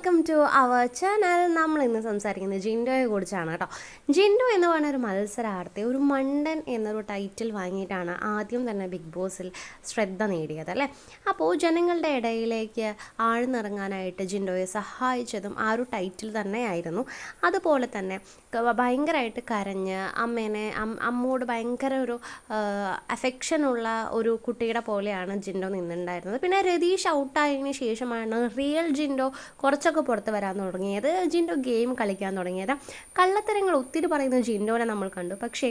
Welcome to our channel നമ്മൾ ഇന്ന് സംസാരിക്കുന്നത് ജിൻഡോയെ കുറിച്ചാണ് കേട്ടോ. ജിൻഡോ എന്ന് പറഞ്ഞ ഒരു മത്സരാർത്ഥി ഒരു മണ്ടൻ എന്നൊരു ടൈറ്റിൽ വാങ്ങിയിട്ടാണ് ആദ്യം തന്നെ ബിഗ് ബോസിൽ ശ്രദ്ധ നേടിയത് അല്ലേ? അപ്പോൾ ജനങ്ങളുടെ ഇടയിലേക്ക് ആഴ്ന്നിറങ്ങാനായിട്ട് ജിൻഡോയെ സഹായിച്ചതും ആ ഒരു ടൈറ്റിൽ തന്നെയായിരുന്നു. അതുപോലെ തന്നെ ഭയങ്കരമായിട്ട് കരഞ്ഞ് അമ്മേനെ അമ്മോട് ഭയങ്കര ഒരു അഫെക്ഷനുള്ള ഒരു കുട്ടിയുടെ പോലെയാണ് ജിൻഡോ നിന്നുണ്ടായിരുന്നത് പിന്നെ രതീഷ് ഔട്ടായതിനു ശേഷമാണ് റിയൽ ജിൻഡോ കുറച്ചൊക്കെ പുറത്ത് വരാൻ തുടങ്ങിയത് ജിൻഡോ ഗെയിം കളിക്കാൻ തുടങ്ങിയത്. കള്ളത്തരങ്ങൾ ഒത്തിരി പറയുന്ന ജിൻഡോനെ നമ്മൾ കണ്ടു. പക്ഷേ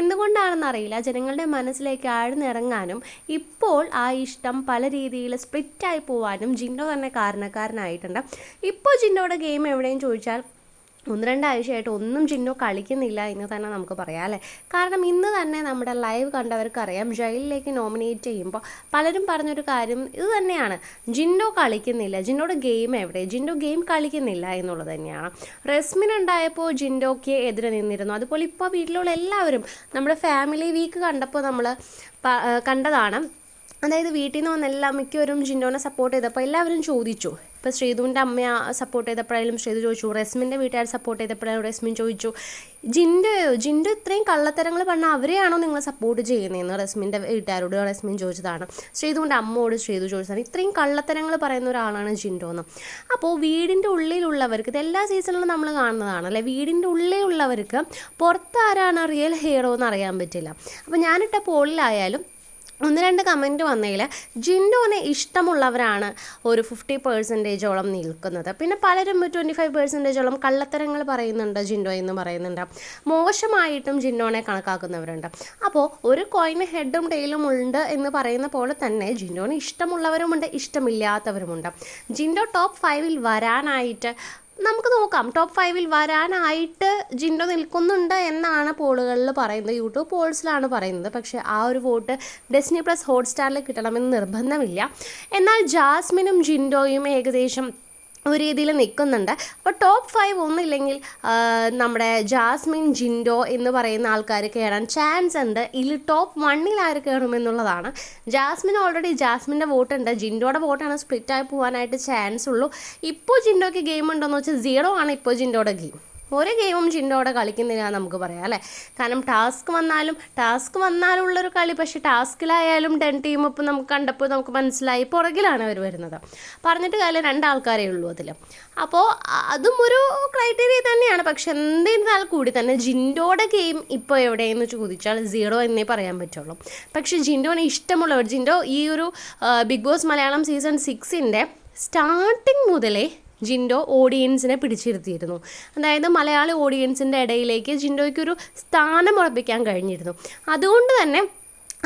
എന്തുകൊണ്ടാണെന്ന് അറിയില്ല. ജനങ്ങളുടെ മനസ്സിലേക്ക് ആഴ്ന്നിറങ്ങാനും ഇപ്പോൾ ആ ഇഷ്ടം പല രീതിയിൽ സ്പ്ലിറ്റായി പോവാനും ജിൻഡോ തന്നെ കാരണക്കാരനായിട്ടുണ്ട്. ഇപ്പോൾ ജിൻഡോയുടെ ഗെയിം എവിടെയും ചോദിച്ചാൽ ഒന്ന് രണ്ടാഴ്ചയായിട്ട് ഒന്നും ജിന്നോ കളിക്കുന്നില്ല എന്ന് തന്നെ നമുക്ക് പറയാം അല്ലേ? കാരണം ഇന്ന് തന്നെ നമ്മുടെ ലൈവ് കണ്ടവർക്കറിയാം ജയിലിലേക്ക് നോമിനേറ്റ് ചെയ്യുമ്പോൾ പലരും പറഞ്ഞൊരു കാര്യം ഇത് തന്നെയാണ്. ജിന്നോ കളിക്കുന്നില്ല ജിന്നോയുടെ ഗെയിം എവിടെ? ജിൻഡോ ഗെയിം കളിക്കുന്നില്ല എന്നുള്ളത് തന്നെയാണ്. റെസ്മിൻ ഉണ്ടായപ്പോൾ ജിൻഡോയ്ക്ക് എതിരെ നിന്നിരുന്നു. അതുപോലെ ഇപ്പോൾ വീട്ടിലുള്ള എല്ലാവരും നമ്മുടെ ഫാമിലി വീക്ക് കണ്ടപ്പോൾ നമ്മൾ കണ്ടതാണ്. അതായത് വീട്ടിൽ നിന്ന് വന്ന എല്ലാ മിക്കവരും ജിൻഡോനെ സപ്പോർട്ട് ചെയ്തപ്പോൾ എല്ലാവരും ചോദിച്ചു. ഇപ്പോൾ ശ്രീധുവിന്റെ അമ്മ സപ്പോർട്ട് ചെയ്തപ്പോഴായാലും ശ്രീധു ചോദിച്ചു റെസ്മിന്റെ വീട്ടുകാർ സപ്പോർട്ട് ചെയ്തപ്പോഴായാലും റെസ്മിൻ ചോദിച്ചു ജിൻഡോയോ ജിൻഡോ ഇത്രയും കള്ളത്തരങ്ങൾ പറഞ്ഞാൽ അവരെയാണോ നിങ്ങൾ സപ്പോർട്ട് ചെയ്യുന്നതെന്ന് റെസ്മിന്റെ വീട്ടുകാരോട് റെസ്മിൻ ചോദിച്ചതാണ്. ശ്രീധുവിന്റെ അമ്മയോട് ശ്രീധു ചോദിച്ചതാണ് ഇത്രയും കള്ളത്തരങ്ങൾ പറയുന്ന ഒരാളാണ് ജിൻഡോ എന്ന് അപ്പോൾ വീടിന്റെ ഉള്ളിലുള്ളവർക്ക് ഇത് എല്ലാ സീസണിലും നമ്മൾ കാണുന്നതാണ് അല്ലേ? വീടിന്റെ ഉള്ളിലുള്ളവർക്ക് പുറത്താരാണ് റിയൽ ഹീറോ എന്ന് അറിയാൻ പറ്റില്ല. അപ്പോൾ ഞാനിട്ട പോളിലായാലും ഒന്ന് രണ്ട് കമന്റ് വന്നതിൽ ജിൻഡോനെ ഇഷ്ടമുള്ളവരാണ് ഒരു ഫിഫ്റ്റി പേഴ്സന്റേജോളം നിൽക്കുന്നത്. പിന്നെ പലരും ട്വന്റി ഫൈവ് പേഴ്സന്റേജോളം കള്ളത്തരങ്ങൾ പറയുന്നുണ്ട് ജിൻഡോ എന്ന് പറയുന്നുണ്ട്. മോശമായിട്ടും ജിൻഡോനെ കണക്കാക്കുന്നവരുണ്ട്. അപ്പോൾ ഒരു കോയിന് ഹെഡും ടെയിലും ഉണ്ട് എന്ന് പറയുന്ന പോലെ തന്നെ ജിൻഡോനെ ഇഷ്ടമുള്ളവരുമുണ്ട് ഇഷ്ടമില്ലാത്തവരുമുണ്ട്. ജിൻഡോ ടോപ്പ് ഫൈവിൽ വരാനായിട്ട് നമുക്ക് നോക്കാം. ടോപ്പ് ഫൈവിൽ വരാനായിട്ട് ജിൻഡോ നിൽക്കുന്നുണ്ട് എന്നാണ് പോളുകളിൽ പറയുന്നത്. യൂട്യൂബ് പോൾസിലാണ് പറയുന്നത്. പക്ഷേ ആ ഒരു വോട്ട് ഡെസ്നി പ്ലസ് ഹോട്ട്സ്റ്റാറിൽ കിട്ടണമെന്ന് നിർബന്ധമില്ല. എന്നാൽ ജാസ്മിനും ജിൻഡോയും ഏകദേശം ഒരു രീതിയിൽ നിൽക്കുന്നുണ്ട്. അപ്പോൾ ടോപ്പ് ഫൈവ് ഒന്നില്ലെങ്കിൽ നമ്മുടെ ജാസ്മിൻ ജിൻഡോ എന്ന് പറയുന്ന ആൾക്കാർ കയറാൻ ചാൻസ് ഉണ്ട്. ഇതിൽ ടോപ്പ് വണ്ണിൽ ആര് കയറുമെന്നുള്ളതാണ് ജാസ്മിൻ ഓൾറെഡി ജാസ്മിന്റെ വോട്ടുണ്ട് ജിൻഡോയുടെ വോട്ടാണ് സ്പ്ലിറ്റായി പോകാനായിട്ട് ചാൻസ് ഉള്ളൂ. ഇപ്പോൾ ജിൻഡോയ്ക്ക് ഗെയിം ഉണ്ടോയെന്ന് വെച്ചാൽ സീറോ ആണ് ഇപ്പോൾ ജിൻഡോയുടെ ഗെയിം ഒരു ഗെയിമും ജിൻഡോടെ കളിക്കുന്നില്ല നമുക്ക് പറയാം അല്ലേ? കാരണം ടാസ്ക് വന്നാലും ടാസ്ക് വന്നാലുള്ളൊരു കളി പക്ഷേ ടാസ്കിലായാലും ടെൻ ടീം ഇപ്പം നമുക്ക് കണ്ടപ്പോൾ നമുക്ക് മനസ്സിലായി പുറകിലാണ് അവർ വരുന്നത്. പറഞ്ഞിട്ട് കാര്യം രണ്ടാൾക്കാരേ ഉള്ളൂ അതിൽ. അപ്പോൾ അതും ഒരു ക്രൈറ്റീരിയ തന്നെയാണ് പക്ഷെ എന്തിരുന്നാൽ കൂടി തന്നെ ജിൻഡോയുടെ ഗെയിം ഇപ്പോൾ എവിടെയെന്ന് ചോദിച്ചാൽ സീറോ എന്നേ പറയാൻ പറ്റുള്ളൂ. പക്ഷേ ജിൻഡോനെ ഇഷ്ടമുള്ളവർ ജിൻഡോ ഈ ഒരു ബിഗ് ബോസ് മലയാളം സീസൺ സിക്സിന്റെ സ്റ്റാർട്ടിങ് മുതലേ ജിൻഡോ ഓഡിയൻസിനെ പിടിച്ചിരുത്തിയിരുന്നു. അതായത് മലയാളി ഓഡിയൻസിന്റെ ഇടയിലേക്ക് ജിൻഡോയ്ക്കൊരു സ്ഥാനം ഉറപ്പിക്കാൻ കഴിഞ്ഞിരുന്നു. അതുകൊണ്ട് തന്നെ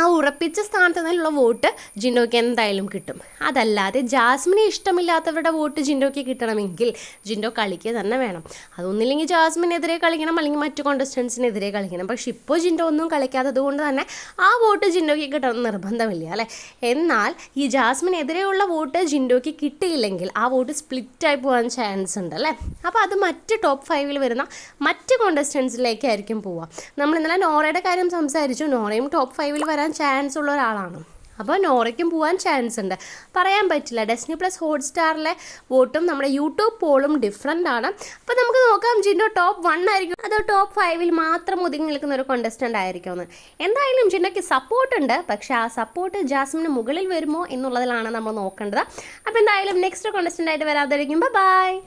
ആ ഉറപ്പിച്ച സ്ഥാനത്ത് നിന്നുള്ള വോട്ട് ജിൻഡോയ്ക്ക് എന്തായാലും കിട്ടും. അതല്ലാതെ ജാസ്മിനെ ഇഷ്ടമില്ലാത്തവരുടെ വോട്ട് ജിൻഡോയ്ക്ക് കിട്ടണമെങ്കിൽ ജിൻഡോ കളിക്കുക തന്നെ വേണം. അതൊന്നില്ലെങ്കിൽ ജാസ്മിനെതിരെ കളിക്കണം അല്ലെങ്കിൽ മറ്റു കോണ്ടസ്റ്റൻസിനെതിരെ കളിക്കണം. പക്ഷെ ഇപ്പോൾ ജിൻഡോ ഒന്നും കളിക്കാത്തത് കൊണ്ട് തന്നെ ആ വോട്ട് ജിൻഡോയ്ക്ക് കിട്ടണം നിർബന്ധമില്ല അല്ലേ? എന്നാൽ ഈ ജാസ്മിനെതിരെയുള്ള വോട്ട് ജിൻഡോയ്ക്ക് കിട്ടിയില്ലെങ്കിൽ ആ വോട്ട് സ്പ്ലിറ്റായി പോകാൻ ചാൻസ് ഉണ്ട് അല്ലേ? അപ്പോൾ അത് മറ്റ് ടോപ്പ് ഫൈവിൽ വരുന്ന മറ്റ് കോണ്ടസ്റ്റൻസിലേക്കായിരിക്കും പോവുക. നമ്മൾ ഇന്നലെ നോറയുടെ കാര്യം സംസാരിച്ചു. നോറയും ടോപ്പ് ഫൈവിൽ വരാൻ ചാൻസ് ഉള്ള ഒരാളാണ്. അപ്പോൾ നോറയ്ക്കും പോകാൻ ചാൻസ് ഉണ്ട്. പറയാൻ പറ്റില്ല. ഡെസ്നി പ്ലസ് ഹോട്ട്സ്റ്റാറിലെ വോട്ടും നമ്മുടെ യൂട്യൂബ് പോളും ഡിഫറെന്റ് ആണ്. അപ്പോൾ നമുക്ക് നോക്കാം ജിൻഡോ ടോപ്പ് വൺ ആയിരിക്കും. അതോ ടോപ്പ് ഫൈവിൽ മാത്രം ഒതുങ്ങി നിൽക്കുന്ന ഒരു കോണ്ടസ്റ്റന്റ് ആയിരിക്കുമെന്ന്. എന്തായാലും ജിൻഡോയ്ക്ക് സപ്പോർട്ട് ഉണ്ട്. പക്ഷേ ആ സപ്പോർട്ട് ജാസ്മിന് മുകളിൽ വരുമോ എന്നുള്ളതിലാണ് നമ്മൾ നോക്കേണ്ടത്. അപ്പോൾ എന്തായാലും നെക്സ്റ്റ് കോണ്ടസ്റ്റന്റ് ആയിട്ട് വരാതിരിക്കുമ്പോൾ ബൈ